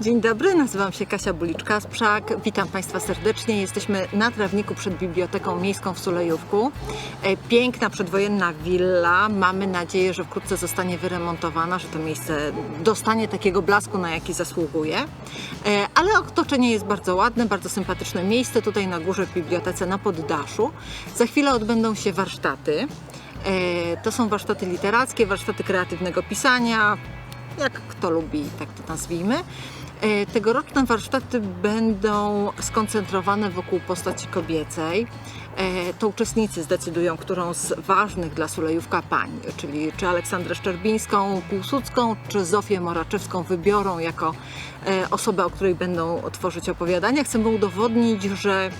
Dzień dobry, nazywam się Kasia Buliczka-Sprzak. Witam Państwa serdecznie. Jesteśmy na trawniku przed Biblioteką Miejską w Sulejówku. E, Piękna przedwojenna willa. Mamy nadzieję, że wkrótce zostanie wyremontowana, że to miejsce dostanie takiego blasku, na jaki zasługuje. E, Ale otoczenie jest bardzo ładne, bardzo sympatyczne miejsce. Tutaj na górze w bibliotece na poddaszu. Za chwilę odbędą się warsztaty. E, To są warsztaty literackie, warsztaty kreatywnego pisania, jak kto lubi, tak to nazwijmy. E, Tegoroczne warsztaty będą skoncentrowane wokół postaci kobiecej. E, To uczestnicy zdecydują, którą z ważnych dla Sulejówka pań, czyli czy Aleksandrę Szczerbińską, Piłsudską, czy Zofię Moraczewską wybiorą jako e, osobę, o której będą tworzyć opowiadania. Chcemy udowodnić, że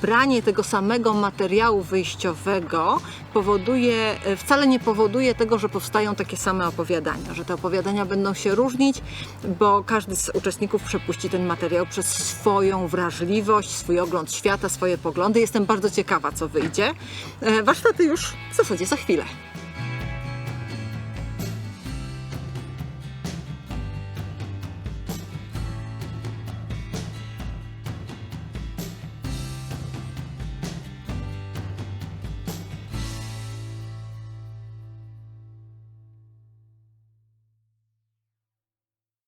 branie tego samego materiału wyjściowego powoduje, e, wcale nie powoduje tego, że powstają takie same opowiadania, że te opowiadania będą się różnić, bo każdy z uczestników przepuści ten materiał przez swoją wrażliwość, swój ogląd świata, swoje poglądy. Jestem bardzo ciekawa, co wyjdzie. E, Warsztaty już w zasadzie za chwilę.